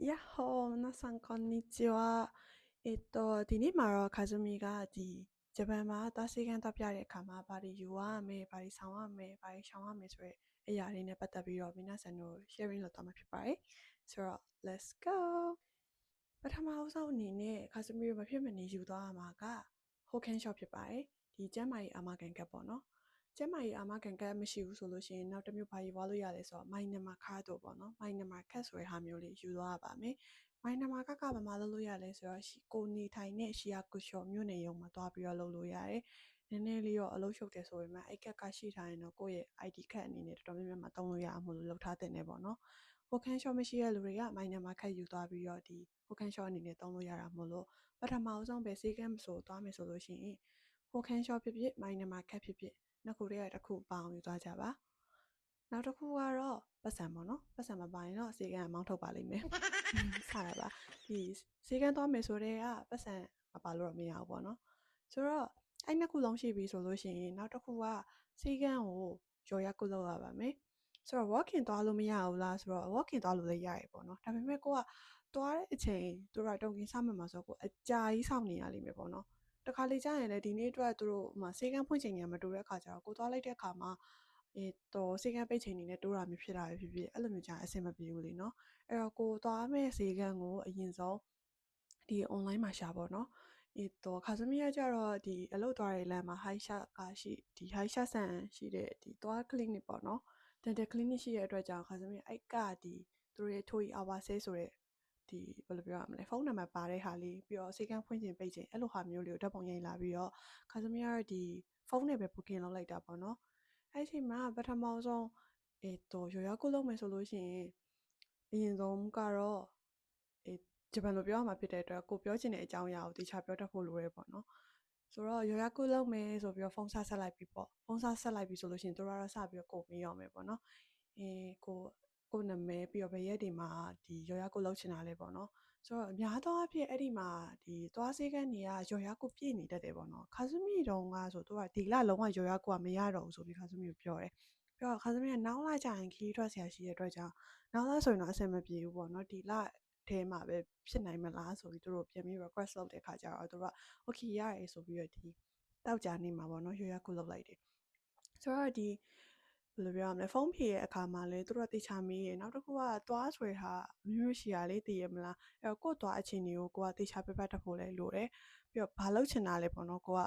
やっほー、皆さんこんにちは。えっと、ဒီနေ့မှာတော့ခါဇမီကဒီဂျပန်မှာတာစီကန်တော့ပြတဲ့အခါမှာဘာတွေယူရမယ်ဘာတွေဆောင်ရမယ်ဘာတွေရှောင်ရမယ်ဆိုတဲ့အရာတွေနဲ့ပတ်သက်ပြီးတော့မိနာဆန်တို့ sharing လုပ်သွားမှာဖြစ်ပါတယ်ဆိုတော့ let's go ပထမအဆုံးအနေနဲ့ခါဇမီတို့မဖြစ်မနေယူသွားရမှာက Hokan shop ဖြစ်ပါတယ်ဒီကျမ်းမာရေးအာမခံကတ်ပေါ့နော် ကျမ်းမာရေးအာမခံကတ်မရှိဘူးဆိုလို့ရှိရင်နောက်တစ်မျိုးဘာယူသွားလို့ရလဲဆိုတော့ my number card တို့ပေါ့နော် my number card ဆိုတဲ့ဟာမျိုးလေးယူသွားရပါမယ်မိုင်းနံပါတ်ကကဘာမှလုပ်လို့ရလဲဆိုတော့ကိုနေထိုင်တဲ့ရှီယာကူရှော်မြို့နယ်ရုံမှာတွားပြီးတော့လုပ်လို့ရတယ်။နည်းနည်းလေးတော့အလုပ်ရှုပ်တယ်ဆိုပေမဲ့အဲ့ကက်ကရှိထားရင်တော့ကိုယ့်ရဲ့ ID ကတ်အနေနဲ့တော်တော်များများမှာတုံးလို့ရအောင်လို့လုပ်ထားတဲ့နေပေါ့နော်။ဟိုကန်ရှော့မရှိတဲ့လူတွေကမိုင်းနံပါတ်ခတ်ယူသွားပြီးတော့ဒီဟိုကန်ရှော့အနေနဲ့တုံးလို့ရတာမို့လို့ပထမအဆုံးပဲစေကမ်းဆိုသွားမယ်ဆိုလို့ရှိရင်ဟိုကန်ရှော့ဖြစ်ဖြစ်မိုင်းနံပါတ်ခတ်ဖြစ်ဖြစ် နှစ်ခုတည်းကတစ်ခုပေါအောင်ယူသွားကြပါ။နောက်တစ်ခုကတော့ပတ်စံပေါ့နော်ပတ်စံမပါရင်တော့စေကမ်းမောင်းထုတ်ပါလိမ့်မယ်ဆရပါဒီစေကမ်းသွားမယ်ဆိုတဲ့ကပတ်စံမပါလို့တော့မရဘူးပေါ့နော်ဆိုတော့အဲ့နှစ်ခုလုံးရှိပြီဆိုလို့ရှိရင်နောက်တစ်ခုကစေကမ်းကိုရော်ရက်ကုလုပ်ရပါမယ်ဆိုတော့ walking သွားလို့မရဘူးလားဆိုတော့ walking သွားလို့လည်းရရပေါ့နော်ဒါပေမဲ့ကိုကသွားတဲ့အချိန်သူတို့တုံကင်းစားမှမှာဆိုကိုအကြာကြီးစောင့်နေရလိမ့်မယ်ပေါ့နော် တခါလေကြာရင်လည်းဒီနေ့အတွက်သူတို့ဟိုမှာစေကမ်းဖွင့်ချိန်ညမတူတဲ့အခါကျတော့ကိုသွားလိုက်တဲ့အခါမှာအဲတော့စေကန်းပိတ်ချိန်နေနဲ့တိုးတာမျိုးဖြစ်တာပဲဖြစ်ဖြစ်အဲ့လိုမျိုးကြာအဆင်မပြေဘူးလေနော်အဲ့တော့ကိုသွားမဲ့စေကန်းကိုအရင်ဆုံးဒီ online မှာရှာပေါ့နော်အဲတော့ခါစမီးရကြတော့ဒီအလုပ်သွားတဲ့လမ်းမှာ high shot ကရှိဒီ high shot ဆန်ရှိတဲ့ဒီသွား clinic ပေါ့နော် dental clinic ရှိတဲ့အတွက်ကြောင့်ခါစမီးအဲ့ကဒီသူတို့ရဲ့ toy hour sale ဆိုတဲ့ ဒီဘယ်လိုပြောရမလဲဖုန်းနံပါတ်ပါတဲ့ဟာလေးပြီးတော့စေကန်းဖွင့်ခြင်းပိတ်ခြင်းအဲ့လိုဟာမျိုးလေးကိုဓာတ်ပုံရိုက်လာပြီးတော့ customer ဒီဖုန်းနဲ့ပဲ booking လုပ်လိုက်တာပေါ့နော်အဲ့ချိန်မှာပထမဆုံးအဲတော့ရောရောကုလုပ်မယ်ဆိုလို့ရှိရင်အရင်ဆုံးကတော့အဲဂျပန်လိုပြောရမှာဖြစ်တဲ့အတွက်ကိုပြောချင်တဲ့အကြောင်းအရာကိုတခြားပြောတတ်ဖို့လိုရဲပေါ့နော်ဆိုတော့ရောရကုလုပ်မယ်ဆိုပြီးတော့ဖုန်းဆက်ဆက်လိုက်ပြီပေါ့ဖုန်းဆက်ဆက်လိုက်ပြီဆိုလို့ရှိရင်တို့ရတော့ဆက်ပြီးတော့ကိုမေးရမယ်ပေါ့နော်အဲကို ကိုနာမည်ပြီးတော့ဘယ်ရက်ဒီမှာဒီရော်ရကိုလောက်ချင်တာလဲပေါ့နော်ဆိုတော့အများသောအားဖြင့်အဲ့ဒီမှာဒီသွားစေးကန်းတွေကရော်ရကိုပြည့်နေတတ်တယ်ပေါ့နော်ခါစမီတုံးကဆိုသူကဒီလလုံးဝရော်ရကိုကမရတော့ဘူးဆိုပြီးခါစမီကိုပြောတယ်ပြီးတော့ခါစမီကနောက်လာကြရင်ခီးထွက်ဆရာရှိတဲ့အတွက်ကြောင့်နောက်လာဆိုရင်တော့အဆင်မပြေဘူးပေါ့နော်ဒီလထဲမှာပဲဖြစ်နိုင်မလားဆိုပြီးသူတို့ပြန်ပြီး request လုပ်တဲ့ခါကျတော့သူတို့က okay ရတယ်ဆိုပြီးတော့ဒီတောက်ကြနေမှာပေါ့နော်ရော်ရကိုလောက်လိုက်တယ်ဆိုတော့ဒီ ဘယ်လိုပြောရမလဲဖုန်းဖြေရဲ့အခါမှာလည်းသူတို့ကတေချာမေးရနောက်တစ်ခုကသွားဆွဲဟာမျိုးရှိရလေးတည်ရမလားအဲ့တော့ကို့သွားအချင်းတွေကိုကိုကတေချာပြပတ်တတ်ဖို့လည်းလိုတယ်ပြီးတော့ဘာလုပ်ချင်တာလဲပေါ့နော်ကိုက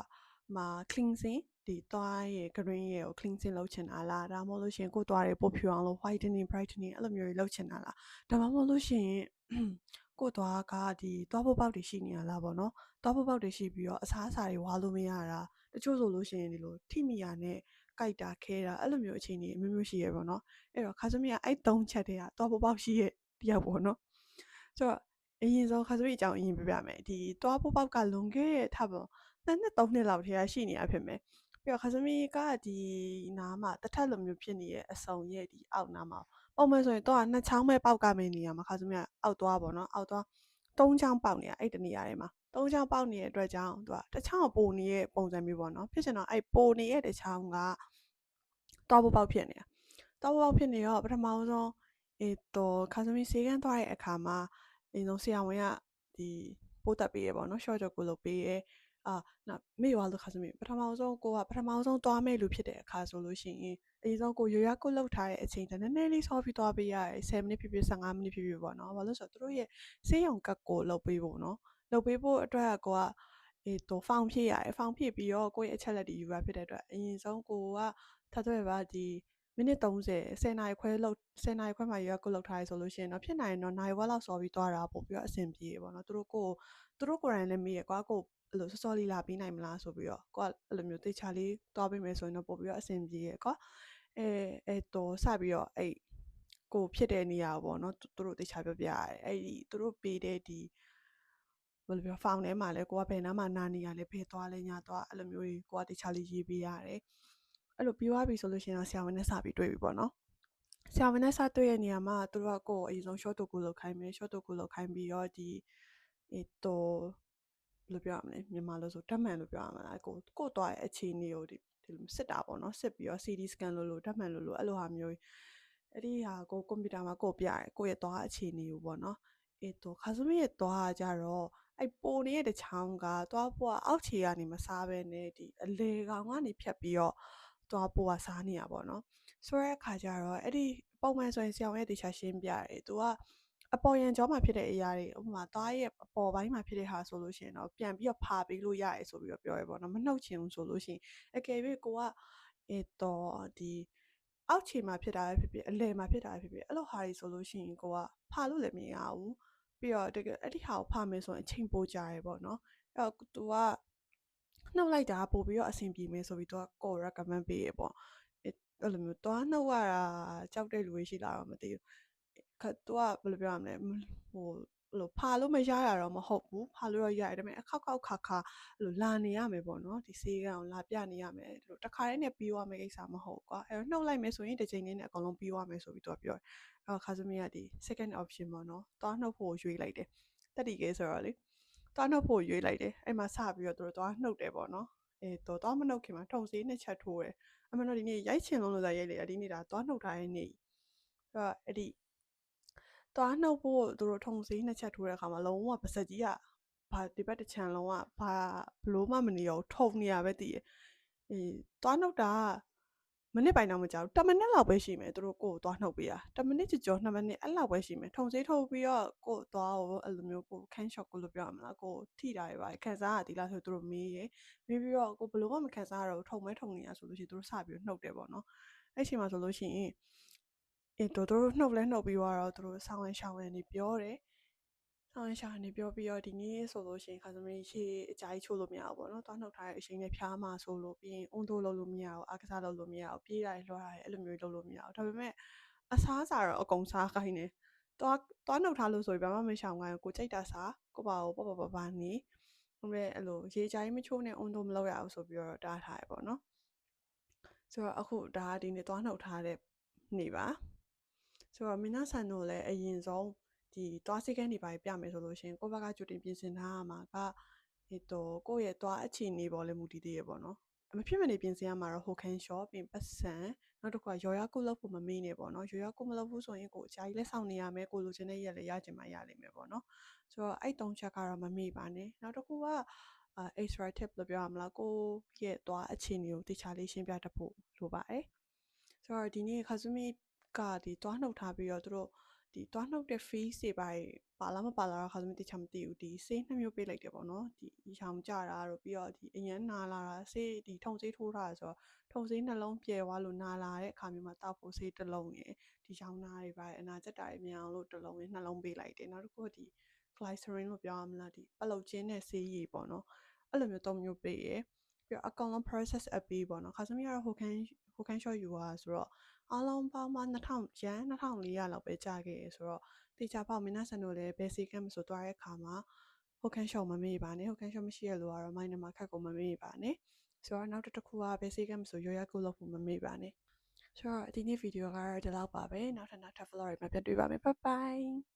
မှာ cleansing ဒီသွားရဲ့ green ရဲ့ကို cleansing လုပ်ချင်တာလားဒါမှမဟုတ်လို့ရှိရင်ကိုသွားတွေပို့ဖြူအောင်လို့ whitening brightening အဲ့လိုမျိုးတွေလုပ်ချင်တာလားဒါမှမဟုတ်လို့ရှိရင်ကိုသွားကဒီသွားဖို့ပေါက်တွေရှိနေရလားပေါ့နော်သွားဖို့ပေါက်တွေရှိပြီးတော့အစားအစာတွေဝါလို့မရတာတချို့ဆိုလို့ရှိရင်ဒီလိုထိမိရနဲ့ ကြိုက်တာခဲတာအဲ့လိုမျိုးအခြေအနေအမျိုးမျိုးရှိရပေါ့နော်အဲ့တော့ခါစမီကအဲ့သုံးချက်တည်းကသွားဖို့ပေါက်ရှိရဲ့တယောက်ပေါ့နော်ဆိုတော့အရင်ဆုံးခါစမီအကြောင်းအရင်ပြပြမယ်ဒီသွားဖို့ပေါက်ကလွန်ခဲ့တဲ့ထပ်ပေါ့နှစ်နှစ်သုံးနှစ်လောက်တည်းကရှိနေရဖြစ်မယ်ပြီးတော့ခါစမီကဒီနားမှာတစ်ထက်လိုမျိုးဖြစ်နေရဲ့အစုံရဲ့ဒီအောက်နားမှာပုံမှန်ဆိုရင်တော့နှစ်ချောင်းပဲပေါက်ကမယ်နေရမှာခါစမီကအောက်သွားပေါ့နော်အောက်သွား သုံးချောင်းပေါက်နေရအဲ့တနေရာထဲမှာသုံးချောင်းပေါက်နေတဲ့အတွက်ကြောင့်သူကတစ်ချောင်းပိုနေတဲ့ပုံစံမျိုးပေါ့နော်ဖြစ်ချင်တော့အဲ့ပိုနေတဲ့တစ်ချောင်းကတောဖို့ပေါက်ဖြစ်နေတာတောဖို့ပေါက်ဖြစ်နေတော့ပထမဆုံးအဲတော့ခါစမီစေကန်းသွားတဲ့အခါမှာအရင်ဆုံးဆရာဝန်ကဒီပို့တက်ပေးရပေါ့နော် short ကြော်ကိုလုပ်ပေးရအာနော်မေ့သွားလို့ခါစမီပထမဆုံးကိုကပထမဆုံးသွားမဲ့လူဖြစ်တဲ့အခါဆိုလို့ရှိရင် အရင်ဆုံးကိုရွရွကိုလောက်ထားတဲ့အချိန်တနည်းနည်းလေးဆောပြီးသွားပေးရတယ်10မိနစ်ဖြစ်ဖြစ်15မိနစ်ဖြစ်ဖြစ်ပေါ့နော်ဘာလို့ဆိုတော့တို့ရဲ့ဆေးရုံကတ်ကိုလုပ်ပေးဖို့နော်လုပ်ပေးဖို့အတွက်ကကိုကအေးတော့ဖောင်ဖြည့်ရတယ်ဖောင်ဖြည့်ပြီးတော့ကိုယ့်ရဲ့အချက်လက်တွေယူရဖြစ်တဲ့အတွက်အရင်ဆုံးကိုကထပ်သွဲပါဒီမိနစ်30 10နာရီခွဲလောက်10နာရီခွဲမှရွက်ကိုလောက်ထားရဆိုလို့ရှိရင်တော့ဖြစ်နိုင်ရင်တော့နိုင်ဝက်လောက်စော်ပြီးသွားတာပို့ပြီးတော့အဆင်ပြေပေါ့နော်သူတို့ကိုသူတို့ကိုယ်တိုင်လည်းမေးရကွာကိုအဲ့လိုစောစောလေးလာပြီးနိုင်မလားဆိုပြီးတော့ကိုကအဲ့လိုမျိုးတေချာလေးသွားပေးမယ်ဆိုရင်တော့ပို့ပြီးတော့အဆင်ပြေရကွာ အဲအဲ့တော့စပြီးတော့အဲ့ကိုဖြစ်တဲ့နေရာပေါ့နော်သူတို့တေချာပြောပြရတယ်အဲ့ဒီသူတို့ပေးတဲ့ဒီဘယ်လိုပြောဖောင်ထဲမှာလဲကိုကဘယ်နားမှာနာနေရလဲဘယ်သွားလဲညာသွားအဲ့လိုမျိုးကြီးကိုကတေချာလေးရေးပေးရတယ်အဲ့လိုပြီးသွားပြီဆိုလို့ရှိရင်တော့ဆရာဝန်နဲ့စပြီးတွေ့ပြီပေါ့နော်ဆရာဝန်နဲ့စတွေ့တဲ့နေရာမှာသူတို့ကကိုယ်အရင်ဆုံး short တူကူလောက်ခိုင်းမယ် short တူကူလောက်ခိုင်းပြီးတော့ဒီအဲတော့ဘယ်လိုပြောရမလဲမြန်မာလို့ဆိုဓာတ်မှန်လို့ပြောရမှာလားကိုကိုသွားရဲ့အခြေအနေကိုဒီ ဒီလိုစစ်တာပေါ့နော်စစ်ပြီးတော့ CD scan လို့လို့ဓာတ်မှန်လို့လို့အဲ့လိုဟာမျိုးအဲ့ဒီဟာကိုကွန်ပျူတာမှာကိုပြရတယ်ကိုရဲ့သွားအခြေအနေကိုပေါ့နော်အေးတော့ခါစမရဲ့သွားကြတော့အဲ့ပိုနေတဲ့တချောင်းကသွားပွားအောက်ခြေကနေမစားဘဲနဲ့ဒီအလေကောင်ကနေဖြတ်ပြီးတော့သွားပွားစားနေတာပေါ့နော်ဆိုရဲအခါကျတော့အဲ့ဒီပုံမှန်ဆိုရင်ဆရာဝန်ရဲ့တေချာရှင်းပြတယ်သူက အပေါ်ရန်ကြောမှာဖြစ်တဲ့အရာတွေဥပမာသားရဲ့အပေါ်ပိုင်းမှာဖြစ်တဲ့ဟာဆိုလို့ရှိရင်တော့ပြန်ပြီးတော့ဖာပေးလို့ရတယ်ဆိုပြီးတော့ပြောရပေါ့နော်မနှုတ်ချင်ဘူးဆိုလို့ရှိရင်အကယ်၍ကိုကအဲတော့ဒီအောက်ခြေမှာဖြစ်တာပဲဖြစ်ဖြစ်အလယ်မှာဖြစ်တာပဲဖြစ်ဖြစ်အဲ့လိုဟာတွေဆိုလို့ရှိရင်ကိုကဖာလို့လည်းမရဘူးပြီးတော့တကယ်အဲ့ဒီဟာကိုဖာမယ်ဆိုရင်အချိန်ပိုကြာရပေါ့နော်အဲ့တော့သူကနှုတ်လိုက်တာပို့ပြီးတော့အဆင်ပြေမယ်ဆိုပြီးတော့ကို recommend ပေးရပေါ့အဲ့လိုမျိုးသွားနှုတ်ရတာကြောက်တဲ့လူတွေရှိလာတော့မသိဘူး ခက်သူကဘယ်လိုပြောရမလဲဟိုလို့ဖာလို့မရတာတော့မဟုတ်ဘူးဖာလို့တော့ရတယ်ဒါပေမဲ့အခောက်ခောက်ခါခါအဲ့လိုလာနေရမယ်ပေါ့နော်ဒီဆေးကောင်လာပြနေရမယ်ဒီလိုတခါတည်းနဲ့ပြီးသွားမယ်ကိစ္စမဟုတ်ကွာအဲ့တော့နှုတ်လိုက်မယ်ဆိုရင်တစ်ချိန်လေးနဲ့အကုန်လုံးပြီးသွားမယ်ဆိုပြီးသူကပြောတယ်အဲ့တော့ခါစမီကဒီ second option ပေါ့နော်သွားနှုတ်ဖို့ရွေးလိုက်တယ်တက်တီကဲဆိုတော့လေသွားနှုတ်ဖို့ရွေးလိုက်တယ်အဲ့မှာစပြီးတော့သူတို့သွားနှုတ်တယ်ပေါ့နော်အဲတော့သွားမနှုတ်ခင်မှာထုံဆေးနဲ့ချက်ထိုးတယ်အမှန်တော့ဒီနေ့ရိုက်ချင်လုံးလို့သာရိုက်လေဒီနေ့ဒါသွားနှုတ်ထားတဲ့နေ့အဲ့တော့အဲ့ဒီ သွားနှုတ်ဖို့သူတို့ထုံစည်းနှစ်ချက်ထိုးတဲ့အခါမှာလုံးဝပါစက်ကြီးကဘာဒီဘက်တစ်ချံလုံးကဘာဘလို့မှမနေရောထုံနေရပဲတည်ရအေးသွားနှုတ်တာမိနစ်ပိုင်းတော့မကြောက်10မိနစ်လောက်ပဲရှိမယ်သူတို့ကိုယ်သွားနှုတ်ပေးတာ10မိနစ်ကြော်2မိနစ်အဲ့လောက်ပဲရှိမယ်ထုံစည်းထုတ်ပြီးတော့ကိုယ်သွားကိုအဲ့လိုမျိုးကိုခန်းရှော့ကိုလို့ပြောရမလားကိုထိတာရပါခံစားရသည်လားဆိုသူတို့မေးရမေးပြီးတော့ကိုဘလို့မှမခံစားရတော့ထုံမဲထုံနေရဆိုလို့ရှိရင်သူတို့စပြီးနှုတ်တယ်ပေါ့နော်အဲ့ချိန်မှာဆိုလို့ရှိရင် အေးတို့တို့နှုတ်လဲနှုတ်ပြီးတော့သူတို့ဆောင်းဝင်ရှောင်းဝင်နေပြောတယ်ဆောင်းဝင်ရှောင်းနေပြောပြီးတော့ဒီနေ့ဆိုလို့ရှိရင်ခါသမီးရှေ့အကြိုက်ချိုးလို့မရဘူးပေါ့နော်သွားနှုတ်ထားတဲ့အချိန်နဲ့ဖြားမှဆိုလို့ပြီးရင်အုံတို့လုပ်လို့မရဘူးအားကစားလုပ်လို့မရဘူးပြေးရတယ်လွှားရတယ်အဲ့လိုမျိုးလုပ်လို့မရဘူးဒါပေမဲ့အစားအစာတော့အကုန်စားခိုင်းတယ်သွားသွားနှုတ်ထားလို့ဆိုပြီးဘာမှမရှောင်ခိုင်းကိုကြိုက်တာစားကိုပါကိုပေါ့ပေါ့ပါပါနေဟိုမဲ့အဲ့လိုရေချိုင်းမချိုးနဲ့အုံတို့မလုပ်ရဘူးဆိုပြီးတော့တားထားရပေါ့နော်ဆိုတော့အခုဒါဒီနေ့သွားနှုတ်ထားတဲ့နေပါ ဆိုတော့မင်းသားဆန်တို့လည်းအရင်ဆုံးဒီသွားစိတ်ကန်းတွေပါပြမယ်ဆိုလို့ရှင်ကိုဘက်ကကြိုတင်ပြင်ဆင်ထားရမှာကအဲတော့ကိုယ့်ရဲ့သွားအခြေအနေပေါ်လည်းမူတည်သေးရပေါ့နော်မဖြစ်မနေပြင်ဆင်ရမှာတော့ဟိုခန်းရှော့ပြင်ပတ်စံနောက်တစ်ခါရော်ရကုတ်လုပ်ဖို့မမေ့နဲ့ပေါ့နော်ရော်ရကုတ်မလုပ်ဘူးဆိုရင်ကိုအကြာကြီးလက်ဆောင်နေရမယ်ကိုလိုချင်တဲ့ရက်လည်းရချင်မှရလိမ့်မယ်ပေါ့နော်ဆိုတော့အဲ့တုံးချက်ကတော့မမေ့ပါနဲ့နောက်တစ်ခုကအာ extra tip လို့ပြောရမလားကိုရဲ့သွားအခြေအနေကိုတခြားလေးရှင်းပြတတ်ဖို့လိုပါတယ်ဆိုတော့ဒီနေ့ခါစုမီ ကဒီတွားနှုတ်ထားပြီးတော့သူတို့ဒီတွားနှုတ်တဲ့ fees တွေပါပါလားမပါလားခါသမီးတခြားမသိဘူးဒီဆေးနှစ်မျိုးပေးလိုက်တယ်ပေါ့နော်ဒီရောင်ကြတာတို့ပြီးတော့ဒီအရန်နာလာတာဆေးဒီထုံဆေးထိုးထားတာဆိုတော့ထုံဆေးနှလုံးပြဲသွားလို့နာလာတဲ့အခါမျိုးမှာတောက်ဖို့ဆေးတစ်လုံးရယ်ဒီရောင်နာတွေပါအနာကျက်တာတွေမြန်အောင်လို့တစ်လုံးရယ်နှလုံးပေးလိုက်တယ်နောက်တစ်ခုကဒီ glycerin လို့ပြောရမလားဒီပလုတ်ချင်းနဲ့ဆေးရည်ပေါ့နော်အဲ့လိုမျိုးသုံးမျိုးပေးရယ်ပြီးတော့အကောင်လုံး process အပေးပေါ့နော်ခါသမီးကတော့ဟိုခန်း ဟိုခန်း short ယူပါဆိုတော့အားလုံးပေါင်းမှ2000ရန်2400လောက်ပဲကြာခဲ့ရဆိုတော့တေချာပေါက်မင်းနာဆန်တို့လည်း basic camp ဆိုသွားတဲ့အခါမှာဟိုခန်း short မမေ့ပါနဲ့ဟိုခန်း short မရှိရလို့ကတော့ minor မှာခက်ကိုမမေ့ပါနဲ့ဆိုတော့နောက်တစ်ခုက basic camp ဆိုရောရကုလို့ဖို့မမေ့ပါနဲ့ဆိုတော့ဒီနေ့ဗီဒီယိုကတော့ဒီလောက်ပါပဲနောက်ထပ်နောက်ထပ် vlog တွေမှာပြန်တွေ့ပါမယ် bye bye